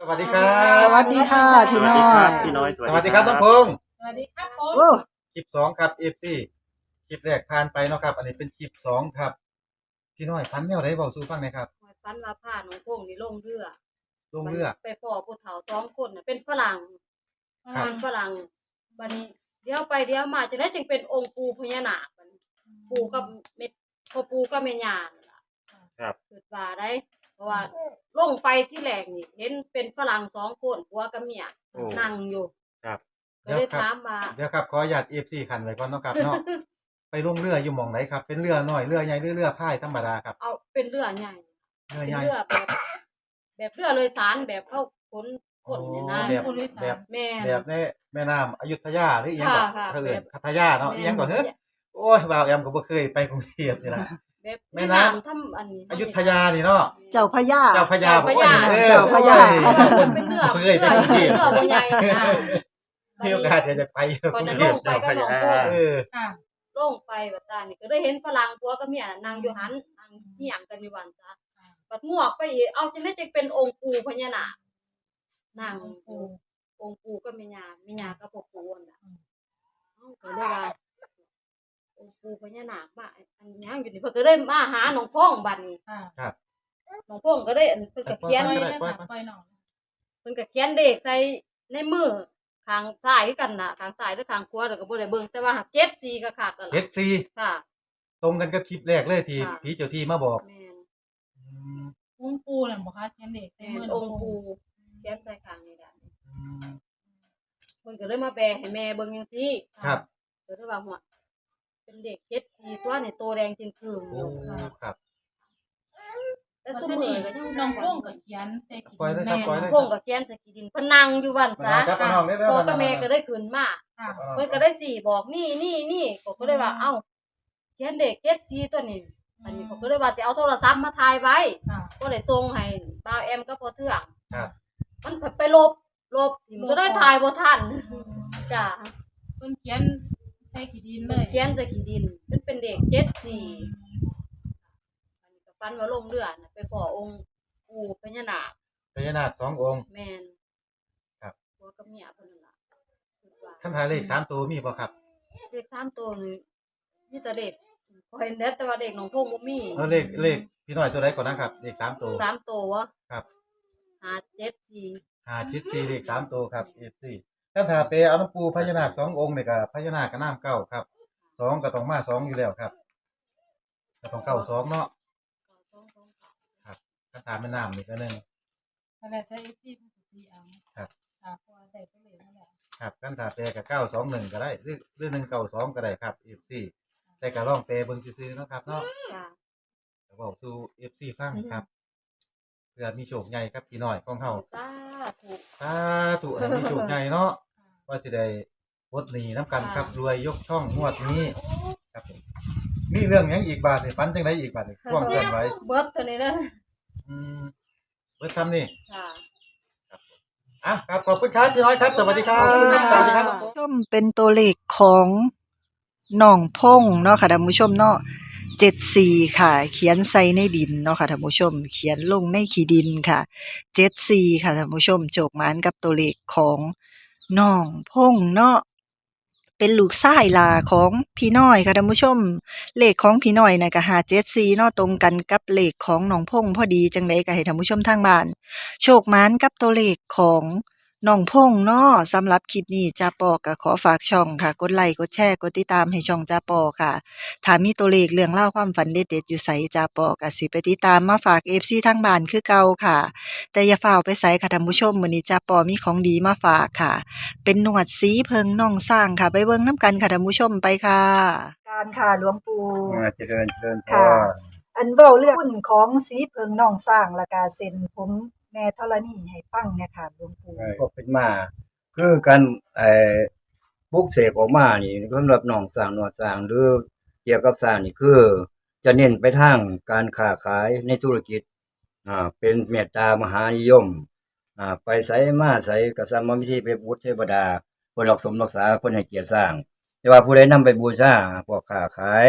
สวัสดีครับสวัสดีค่ะพี่น้อสวัสดีครัยบพี่น้อยสวัสดีครับน้องพงษ์สวัสดีครับผมโอ้คลิปสองครับเอฟซีคลิปแรกผ่านไปเนาะครับ อันนี้เป็นคลิปสองครับ พี่น้อยพันแนวไหนบอกสู้ฟังหน่อยครับหอยฟันว่าผ้าหนองพงนี่ลงเรือลงเรือ ไปพ่อผู้เฒ่าสองคนน่ะเป็นฝรั่งครับ เป็นฝรั่งบัดนี้เดี๋ยวไปเดี๋ยวมาจะได้จึงเป็นองค์ปู่พญานาคบัดนี้ปู่กับเม็ดพ่อปู่กับแม่ย่านั่นล่ะครับคิดว่าได้เพ ราะว่าลงไปที่แรกนี่ เห็นเป็นฝรั่งสองคนผัวกับเมียโอ้ นั่งอยู่ครับ ก็เลยถามว่าเดี๋ยวครับขออนุญาตเอฟซีขันไว้ก่อนเนาะครับเนาะ ไปลงเรืออยู่หม่องไหนครับ เป็นเรือน้อยเรือใหญ่หรือเรือพายธรรมดาครับ เอาเป็นเรือใหญ่เรือเป็นใหญ่เรือแบบ แบบเรือเลยสารแบบเข้าขนคนเนี่ยนะแบบคนเลยสารแบบแม่น แบบในแม่น้ำอยุธยาหรืออีหยังก่อนค่ะค่ะเขาเอิ้นแบบ พัทยาเนาะอีหยังก่อนเฮ้ยโอ้ยบ่าวแอมก็บ่เคยไปกรุงเทพนี่ล่ะ แบบแม่น้ำทำอันนี้อยุธยานี่เนาะ เจ้าพญา เจ้าพญาเจ้าพญาบอกว่เจ้าพญา โอ้ย เป็นเรือเคเรืยอไปกรุงเทพเรือบ่ใหญ่นะมีโอกาสเดี๋ยวจะไปกก่อนรุงจะเทลพงไปก็หนองโพเออ ค่ะ ลงไปแบบตานี่ก็ได้เห็นฝรั่งตัวกับเมียนางอยู่หันนางเหี่ยงกันอยู่วันจ้ะบัดงวกไปอีกเอาจังได้จะเป็นองค์ปู่พญานาคนางองค์ปู่องค์ปู่ก็แม่ย่าแม่ย่าก็พ่อปู่นั่นน่ะเอ้าก็เลยว่า องค์ปู่พญานาคมาอันยังอยู่นี่เพิ่นก็เลยมาหาหนองพองบัดนี้ครับ หนองพองก็ได้อันเพิ่นก็เขียน ปล่ไว้อยนะปล่อยคะปล่อยเพิ่นก็เขียนเลขใส่ในมือข้างซ้ายคือกันน่ะข้างซ้ายหรือข้างขวาแล้วก็บ่ได้เบิ่งแต่ว่าหัก7 4ก็คักแล้วเจ็ล่ะดซีค่ะ ตรงกันกับคลิปแรกเลยที่ค่ะผีเจ้าที่มาบอกแม่นอืมองค์ปูน่ะบอกค่ะเขียนเด็กแม่นองค์ปู่เขียนใส่ข้างนี่แหละอืมเพิ่นก็เลยมาแบให้แม่เบิ่งจังซี่ครับเพิ่นก็ว่าหัว เป็นเด็ก7 4ตัวนี่โตแดงจึงคืนอโอ้ยู่ครับ แต่แล้วซุสมื้นี่อก็ยังน้องโป้งกับเขียนใส่กินปล่อยเลยครับแม่ปล่อยเลย พงก็เขียนใส่ขี้ดินเพิ่นนั่งอยู่วันมาซะครับเอาน้องได้แล้วพ่อกับแม่ก็ได้ขึ้นมาค่ะเพิ่นก็ได้สี่บอกนี่นี่นี่ก็ก็เลยว่าเอ้าเขียนเด็กเจ็ดสีตัวนี้อันนี้เขาก็เลยว่าจะเอาโทรศัพท์มาถ่ายไว้ค่ะ ก็เลยส่งให้บ่าวแอมก็พอเทื่องครับ มันไปลบลบทิมก็ได้ถ่ายบ่ทันจ้าเพิ่นเขียนใส่กี่ดินเลยเขียนใส่ขี้ดินมันเป็นเด็กเจ็ดสี่อันนี้ก็ฟันว่าลงเรือน่ะไปขอองค์ปู่พญานาคพญานาคสององค์ แม่นครับผัวกับเมียเพิ่นนั่นล่ะคิดว่าคันทายเลขสามตัวมีบ่ครับเลขสามตัวนี่มีแต่เด็กคอยเน็ตแต่ว่าเด็กน้องพงบ่มีแล้วเลขเลขพี่น้อยตัวไหนก่อนนะครับเลขสามตัว สามตัววะครับ หาเจ็ดสี่หาชิดสี่เลขสามตัวครับเอฟซี คันทาเปเอาน้ำปูพญานาคสององค์นี่ก็พญานาคกับน้ำเก้าครับสองก็ต้องมาสองอยู่แล้วครับก็ต้องเก้าสองเนาะสองสองสามคันทาแม่น้ำนี่ก็หนึ่งอะไรใส่ที่เพิ่นสิตีเอาครับค่ะเพราะว่าได้ตัวเลขนั่นแหละครับคันทาเปกับเก้าสองหนึ่งก็ได้หรือหรือหนึ่งเก้าสองก็ได้ครับเอฟซีแต่ก็ลองเปเบิ่งซื่อๆเนาะครับเนาะจ้ะก็บอกสู่เอฟซีฟังครับเพื่อมีโชคใหญ่ครับพี่น้อยของเฮาสาธุสาธุให้มีโชคใหญ่เนาะ ว่าสิได้ปลดหนี้น้ำกันครับรวยยกช่องงวดนี้ครับผมมีเรื่องหยังอีกบาทนี่ฟันจังไดอีกบาทนี่ควงเกินไว้เบิดตัวนี้นะอืมเบิดทำนี่ค่ะ อะครับขอบคุณครับพี่น้อยครับ สวัสดีครับขอบคุณค่ะสวัสดีครับชมเป็นตัวเลขของน้องพงเนาะค่ะท่านผู้ชมเนาะเจ็ดสี่ค่ะ เขียนใส่ในดินเนาะค่ะท่านผู้ชม เขียนลงในขีดินค่ะเจ็ดสี่ค่ะท่านผู้ชมโจกหมานกับตัวเลขของ น้องพงเนาะเป็นลูกชายลาของพี่น้อยค่ะท่านผู้ชม เลขของพี่น้อยนะก็หาเจ็ดซีเนาะตรงกันกับเลขของน้องพงพอดีจังไดก็ให้ท่านผู้ชมทางบ้าน โชคหมานกับตัวเลขของ น้องพงเนาะสำหรับคลิปนี้จ้าปอก็ขอฝากช่องค่ะ กดไลค์กดแชร์กดติดตามให้ช่องจ้าปอค่ะถ้ามีตัวเลขเรื่องเล่าวความฝันเด็ดๆอยู่ใสจ้าปอก็สิไปติดตามมาฝาก FC ทางบ้านคือเก่าค่ะ แต่อย่าฝ่าวไปใส่ค่ะท่านผู้ชมมื้อนี้จ้าปอมีของดีมาฝากค่ะ เป็นหนวดสีเพิงน่องสร้างค่ะ ไปเบิ่งน้ำกันค่ะท่านผู้ชมไปค่ะ การค่ะหลวงปู่ อ่าเจริญเจริญพค่ะรอันเว้าเรื่องหุ้นของสีเพิงน่องสร้างและกาเซ็นผม แม่ธรณีให้ฟังเนี่ยค่ะหลวงปู่ก็เป็นมาคือการไอ้ปลุกเสกออกมานี่สำหรับหนองสร้างหนวดสร้างหรือเกี่ยวกับสร้างนี่คือ จะเน้นไปทางการค้าขายในธุรกิจอ่าเป็นเมตตามหานิยมอ่าไปใส่มาใส่กระสัมมิธีไปบูชเทวดาคนรักสมรักษาคนให้เกียรติสร้าง แต่ว่าผู้ใดนำไปบูชาพวกค้าขาย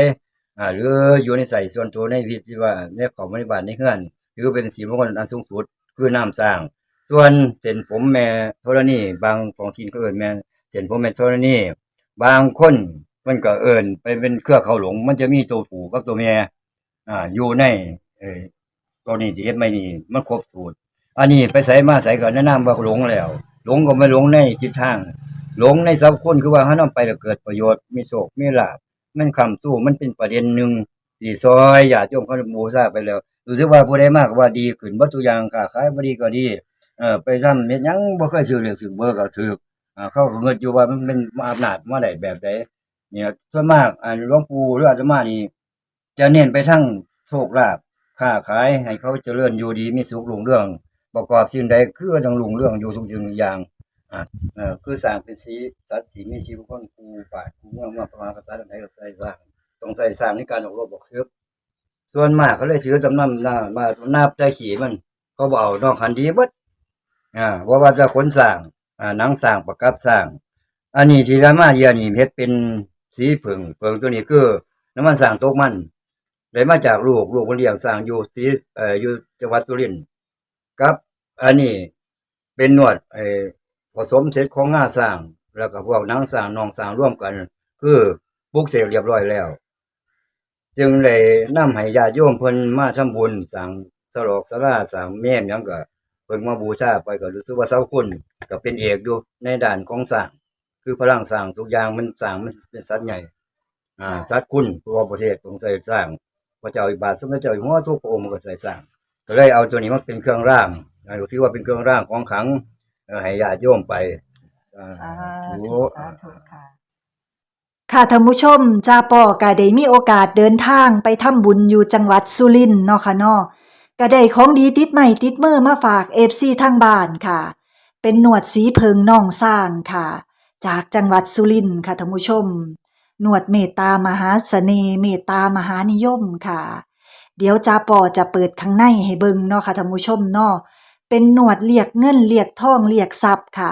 อ่าหรืออยู่ในใส่ส่วนตัวในวิธีว่าในของบริบาลในเฮือนหรือเป็นสีลมงคลอันสูงสุด คือน้ำสร้าง ส่วนเส้นผมแม่ธรณีบางท้องถิ่นก็เอิ้นแม่เส้นผมแม่ธรณีบางคนมันก็เอิ้นไปเป็นเครือเขาหลง มันจะมีตัวผูกับตัวแม่อ่าอยู่ในเออตัวนี้ที่เฮ็ดไม่นี่มันครบสูตรอันนี้ไปใส่มาใส่ก็แนะนำว่าหลงแล้ว หลงก็ไม่หลงในจิตทาง หลงในสัพคนคือว่าเฮานำไปแล้วเกิดประโยชน์มีโชคมีลาภมันคำสู้มันเป็นประเด็นหนึ่งที่ซอยญาติโยมเขาบูชาไปแล้ว รู้สึกว่าผู้ใดมากว่าดีขึ้นบ่ทุอย่างค้าขายบ่ดีก็ดีเออไปทำเฮ็ดยังบ่เคยซื้อเหลือกซื้อเบอร์ก็ถูกอ่าเขาก็เงินอยู่ว่ามันเป็นอำนาจมาได้แบบใดเนี่ยส่วนมากอ่าหลวงปู่หรืออาตมานี่จะเน้นไปทั้งโชคลาภค้าขายให้เขาเจริญอยู่ดีมีสุขรุ่งเรื่อง ประกอบสิ่งใดคือต้องรุ่งเรื่องอยู่ทุกสิ่งทุกอย่างอ่าเอ่อคือสร้างเป็นสีสัตว์สีมีชีวิตคนกูป่ากูเมืองมาประมาณภาษาใดก็ใส่สร้างต้องใส่สร้างในการออกรบบอกเสือ ส่วนมากเขาเลยถือจำนำหน้ามาหนับได้ขี่มัน เขาบเอกนอกคันดีบดอ่าว่าว่าจะขนสร้างอ่าหนังสร้างประกับสร้างอันนี้ที่รามาเยียนี่เฮ็ดเป็นสีผึ่งเผึ่งตัวนี้คือน้ำมันสร้างตกมันได้มาจากลูกลูกคนเลี้ยงสร้างอยู่สีเอ่ออยู่จังหวัดสุรินทร์ครับ อันนี้เป็นนวดไอ้ผสมเสร็จของงาสร้าง แล้วก็พวกนังสร้างนองสร้างร่วมกัน คือปลุกเสกเรียบร้อยแล้ว จึงเลยนำให้ญาติโยมเพิ่นมาทำบุญสร้างสลอกสลาสร้างแม่นหยังก็เพิ่นมาบูชาไปก็รู้สึกว่าเสาคุณก็เป็นเอกอยู่ในด้านของสร้างคือพลังสร้างทุกอย่างมันสร้างมันเป็นสัตว์ใหญ่ อ่าสัตว์คุณตัวประเทศต้องใส่สร้างพระเจ้าอิบาทสมเด็จเจ้าอยู่หัวทุกพระองค์มันก็ใส่สร้าง ก็เลยเอาตัวนี้มาเป็นเครื่องร่างนะที่ว่าเป็นเครื่องร่างของขลังเอ่อให้ญาติโยมไปอ่า สาธุธุสาธุค่ะ ค่ะท่านผู้ชมจ้าปอก็ได้มีโอกาสเดินทางไปทำบุญอยู่จังหวัดสุรินทร์เนาะค่ะเนาะก็ได้ของดีติดใหม่ติดมือมาฝาก FC ทางบ้านค่ะ เป็นหนวดสีเพิงน่องสร้างค่ะ จากจังหวัดสุรินทร์ค่ะท่านผู้ชม หนวดเมตตามหาเสน่ห์เมตตามหานิยมค่ะ เดี๋ยวจ้าปอจะเปิดข้างในให้เบิงเนาะค่ะท่านผู้ชมเนาะเป็นหนวดเรียกเงินเรียกทองเรียกทรัพย์ค่ะ